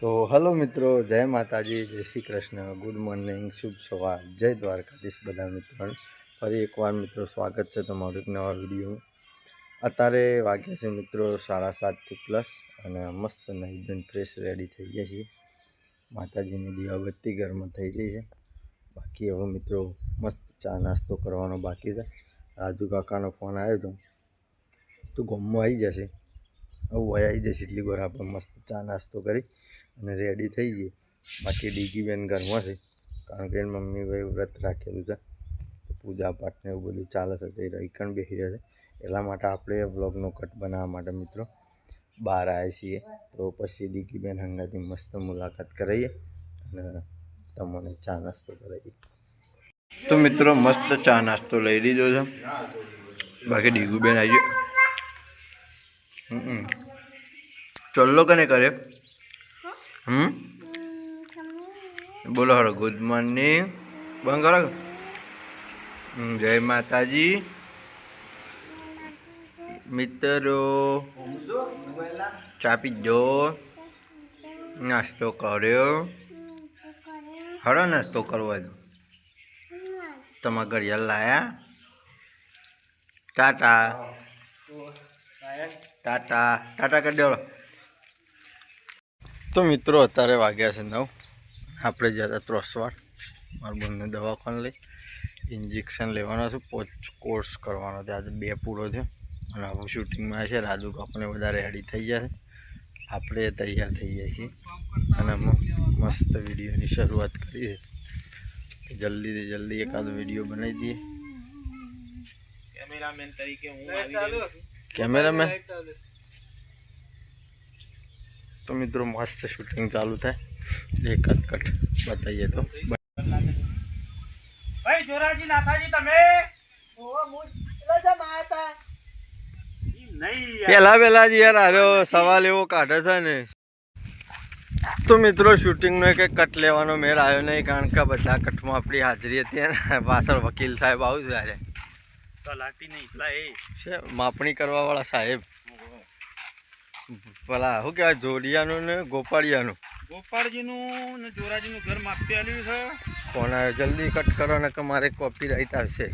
તો હલો મિત્રો, જય માતાજી, જય શ્રી કૃષ્ણ. ગુડ મોર્નિંગ શુભ સવાર. જય દ્વારકાધીશ બધા મિત્રોને. ફરી એકવાર મિત્રો, સ્વાગત છે તમારું એક નવા વીડિયો અત્યારે વાગ્યા છે મિત્રો સાડા સાતથી પ્લસ અને મસ્ત નહીં ફ્રેશ રેડી થઈ ગયા છીએ. માતાજીની દીવાબત્તી ઘરમાં થઈ ગઈ છે. બાકી હવે મિત્રો મસ્ત ચા નાસ્તો કરવાનો બાકી છે. રાજુ કાકાનો ફોન આવ્યો હતો તો ગમમાં આવી જશે? હવે આવી જશે, એટલી વાર આપણે મસ્ત ચા નાસ્તો કરી. અને રેડી થઈ ગઈ. બાકી ડીગી બેન ઘરમાં છે. કારણ કે એની મમ્મી ભાઈ વ્રત રાખેલું છે. પૂજા પાઠ ને એવું બધું ચાલે છે. તે રહીકણ બેસી જશે. એટલા માટે આપણે વ્લોગનો કટ બનાવવા માટે મિત્રો બહાર આવ્યા છીએ. તો પછી ડીગી બેન હંગાથી મસ્ત મુલાકાત કરાવીએ અને તમને ચા નાસ્તો કરાવીએ. તો મિત્રો મસ્ત ચા નાસ્તો લઈ લીધો છે. બાકી ડીગુબેન આવી ગયો. ચોલ્લો કને કરે હમ બોલો હરો ગુડ મોર્નિંગ બંધ કરો હમ, જય માતાજી મિત્રો ચા પીજો નાસ્તો કર્યો હરો નાસ્તો કરવા દો તમારા ઘડિયાળ લાયા ટાટા ટાટા ટાટા કરી દેવો તો મિત્રો અત્યારે વાગ્યા છે નવ. આપણે જ્યાં હતા ત્રોસવાડ. મારા બંને દવાખાને લઈ. ઇન્જેક્શન લેવાનો છે. પોચ કોર્સ કરવાનો છે. આજે બે પૂરો છે અને આપણું શૂટિંગમાં છે. રાજુ આપણે બધા રેડી થઈ ગયા છે. આપણે તૈયાર થઈ ગયા છીએ. અને મસ્ત વિડીયોની શરૂઆત કરીએ. તો જલ્દીથી જલ્દી એકાદો વીડિયો બનાવી દઈએ. કેમેરામેન તરીકે હું. કેમેરામેન તો મિત્રો મસ્ત શૂટિંગ ચાલુ થાય. એકાદ કટ બતાવીએ તો. ભાઈ જોરાજી નાથાજી તમે. પેલા પેલા જ યાર આર્યો સવાલ એવો કાઢે છે ને. તો મિત્રો શૂટિંગનો એક કટ લેવાનો મેળ આવ્યો નહીં કારણ કે બધા કટમાં આપણી હાજરી હતી અને પાછળ વકીલ સાહેબ આવું ત્યારે તો લાગતી નહીં. માપણી કરવાવાળા સાહેબ. પેલા શું કહેવાય જોડિયાનું ને ગોપાળિયાનું? ગોપાળજીનું ને જોરાજીનું ઘર માપી છે. જલ્દી કટ કરો ને કે મારે કોપી રાઈટ આવશે.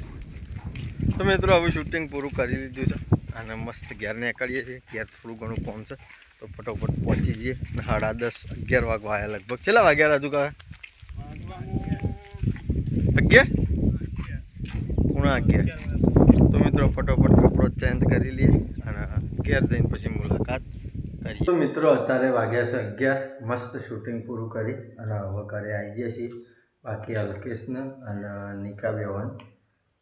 તો મિત્રો હવે શૂટિંગ પૂરું કરી દીધું છે અને મસ્ત ઘેર નીકળીએ છીએ. ઘેર થોડું ઘણું કોમ છે. તો ફટોફટ પહોંચી જઈએ સાડા દસ અગિયાર વાગવા આવ્યા લગભગ. કેટલા વાગ્યા રાજુ કા અગિયાર? પૂણા અગિયાર. તો મિત્રો ફટોફટ કપડો ચેન્જ કરી લઈએ અને ઘેર જઈને પછી મુલાકાત. કરીએ. તો મિત્રો, અત્યારે વાગ્યા છે અગિયાર. મસ્ત શૂટિંગ પૂરું કરી અને હવે ઘરે આવી ગયા છીએ. બાકી અલ્કેશને અને નિકા બેવાન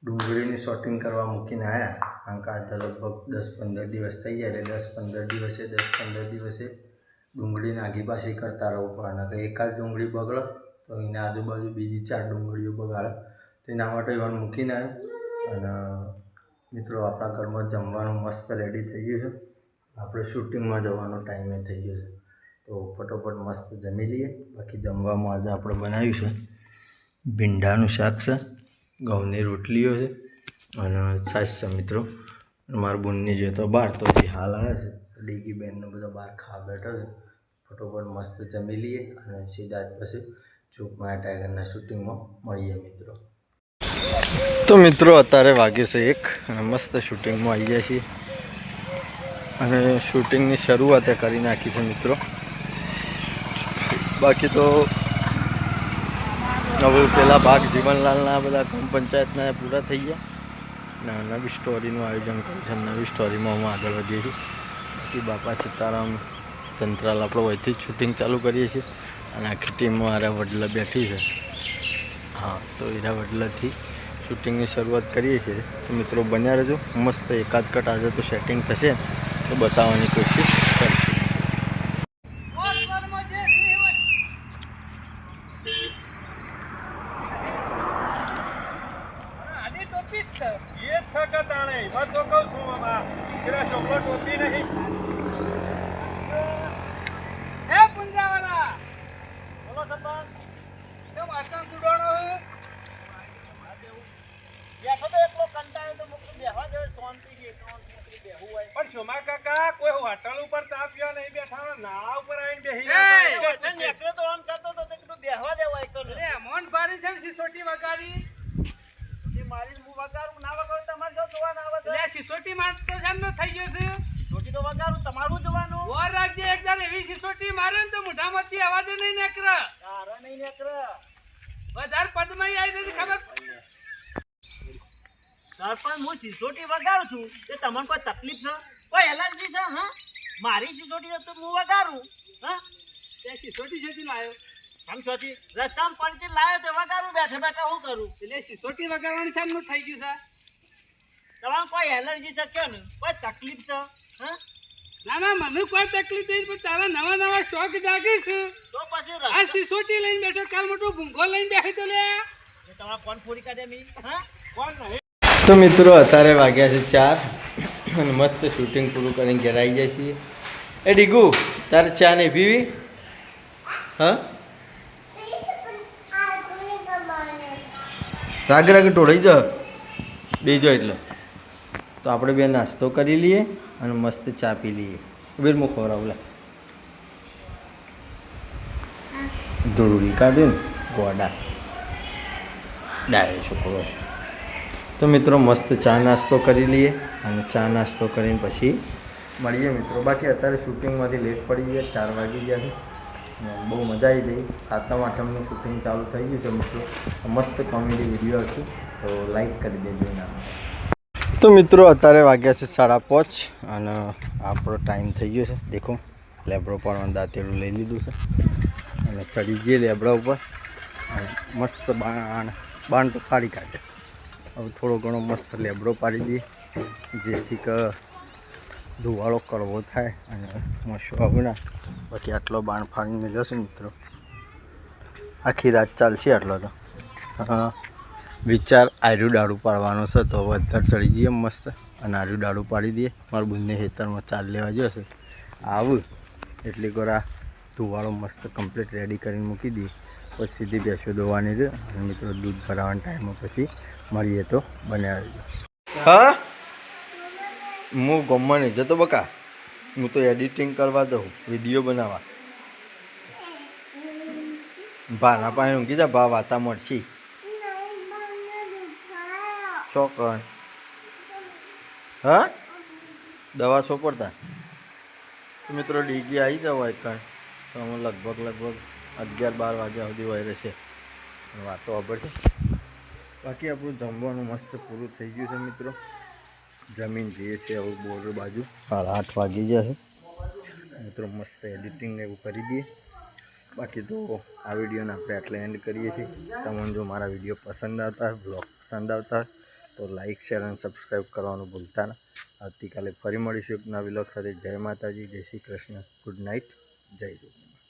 ડુંગળીની શોટિંગ કરવા મૂકીને આવ્યા કારણ કે આજે લગભગ દસ પંદર દિવસ થઈ ગયા એટલે દસ પંદર દિવસે, દસ પંદર દિવસે ડુંગળીને આગી પાછી કરતા રહો પણ તો એકાદ ડુંગળી બગડે, તો એને આજુબાજુ બીજી ચાર ડુંગળીઓ બગાડે. તો એના માટે એવાનું મૂકીને આવ્યો અને મિત્રો, આપણા ઘરમાં જમવાનું મસ્ત રેડી થઈ ગયું છે. આપણે શૂટિંગમાં જવાનો ટાઈમે થઈ ગયો છે. તો ફટોફટ મસ્ત જમી લઈએ. બાકી જમવામાં આજે આપણે બનાવ્યું છે ભીંડાનું શાક છે, ઘઉંની રોટલીઓ છે અને છાશ છે મિત્રો. મારા બુનની જે તો બહાર તો બી હાલ આવે છે. ડીગી બેનનો બધા બહાર ખાવા બેઠો છે. ફટોફટ મસ્ત જમી લઈએ અને સીધા જ પછી ચૂપમાં ટાઈગરના શૂટિંગમાં મળીએ મિત્રો. તો મિત્રો, અત્યારે વાગ્યો છે એક અને મસ્ત શૂટિંગમાં આવી ગયા છીએ. અને શૂટિંગની શરૂઆત કરી નાખી છે મિત્રો. બાકી તો હવે પેલા ભાગ જીવનલાલના બધા ગ્રામ પંચાયતના પૂરા થઈ ગયા. અને નવી સ્ટોરીનું આયોજન કર્યું છે. નવી સ્ટોરીમાં હું આગળ વધીએ છું. બાકી બાપા સીતારામ તંત્રાલ આપણો વહીથી જ શૂટિંગ ચાલુ કરીએ છીએ. અને આખી ટીમ મારા વડલા બેઠી છે. હા, તો એના વડલાથી શૂટિંગની શરૂઆત કરીએ છીએ. તો મિત્રો બન્યા રહેજો. મસ્ત એકાદ કટ આજે તો સેટિંગ થશે. તો બતાવવાની કોશિશ કરીશું. એ છે કે તાણે એમાં તો કહું નહીં તે તો પણ સોમા હોટલ ઉપર નહીં નાળા ઉપર આવીને બેસી એ, રહ્યા અરે મોહન ભારી છે ને સિસોટી વગાડી સિસોટી માર તો થઈ ગયો છે ઓર રાખજે એક વાર એવી સિસોટી મારે ને તો મોઢામાંથી અવાજ નહીં નીકળે વધારે પદમાં આવી નથી ખબર સરપંચ હું સિસોટી વગાડું છું. તે તમને કોઈ તકલીફ છે? કોઈ એલર્જી છે હા? મારી સિસોટી તો હું વગાડું હા? તે સિસોટી છેથી લાયો. સમજોથી રસ્તામાં પડતી લાવ્યો તે વગાડું બેઠા બેઠા હું કરું? એટલે સિસોટી વગાડવાની સામનું થઈ ગયું છે. તમારે કોઈ એલર્જી છે કયો ને કોઈ તકલીફ છે હા? ના ના મને કોઈ તકલીફ નહીં પણ તારા નવા નવા શોખ જાગીશ છે. તો પછી આ સિસોટી લઈને બેઠો કાલ મોટો ભૂંગો લઈને બેઠો તો લે. તમારા કોણ ફોડી કાઢે મી હા? કોણ તો મિત્રો, અત્યારે વાગ્યા છે ચાર અને મસ્ત શૂટિંગ પૂરું કરીને ઘેર આવી જાય છીએ. એ ડીગુ, તારે ચા નહીં પીવી? હા? રાગ રાગ ટોળાઈ જા બેજો એટલે. તો આપણે બે નાસ્તો કરી લઈએ અને મસ્ત ચા પી લઈએ. બેર હું ખવડાવું લે. કાઢ્યું ગોડા. ડાયો, છોકરો. તો મિત્રો મસ્ત ચા નાસ્તો કરી લઈએ અને ચા નાસ્તો કરીને પછી મળીએ મિત્રો. બાકી અત્યારે શૂટિંગમાંથી લેટ પડી ગયા, ચાર વાગી ગયા છે. બહુ મજા આવી ગઈ. સાતમ, આઠમનું શૂટિંગ ચાલુ થઈ ગયું છે મિત્રો. મસ્ત કોમેડી વીડિયો હતું તો લાઈક કરી દેજો એના તો મિત્રો અત્યારે વાગ્યા છે સાડા પાંચ અને આપણો ટાઈમ થઈ ગયો છે. દેખો, લેબડો પણ દાંતેડું લઈ લીધું છે. અને ચડી જઈએ લેબડા ઉપર. મસ્ત બાણ બાણ તો ફાડી કાઢે. હવે થોડો ઘણો મસ્ત લેબડો પાડી દઈએ, જેથી કે ધુવાળો કરવો થાય અને મશો આવે ના, બાકી આટલો બાણ ફાડી જશે મિત્રો. આખી રાત ચાલશે આટલો તો. વિચાર આર્યું ડાળું પાડવાનો છે તો હવે ચડી જઈએ મસ્ત અને આર્યું ડાળું પાડી દઈએ. મારા બંને ખેતરમાં ચાલ લેવા જશે આવું. એટલે કોરા ધુવાળો મસ્ત કમ્પ્લીટ રેડી કરીને મૂકી દઈએ. પછી સીધી બેસો દોવાની છે. અને મિત્રો, દૂધ ભરાવાના ટાઈમે પછી મળીએ તો બનાવી હા? હું ગમવા નહીં જતો બકા. હું તો એડિટિંગ કરવા દઉં વીડિયો બનાવવા. ભાના પાસે ઊંઘી જા, ભા વાતા મળશી ચોકન હા? દવા સોપડતા? મિત્રો, ડીગી આવી જાવ કણ તો અમે લગભગ લગભગ અગિયાર બાર વાગ્યા સુધી હોય રહેશે. વાતો છે. બાકી આપણું જમવાનું મસ્ત પૂરું થઈ ગયું છે મિત્રો. જમીન જઈએ છે હવે બોર્ડર બાજુ. સાડા આઠ વાગી જશે છે. મિત્રો મસ્ત એડિટિંગ એવું કરી દઈએ. બાકી તો આ વિડીયોને આપણે આટલે એન્ડ કરીએ છીએ. તમને જો મારા વીડિયો પસંદ આવતા હોય બ્લોગ પસંદ આવતા તો લાઇક શેર અને સબસ્ક્રાઈબ કરવાનું ભૂલતા ના. આવતીકાલે ફરી મળીશું એક નવી બ્લોગ સાથે. જય માતાજી, જય શ્રી કૃષ્ણ. ગુડ નાઇટ જય ગુરુ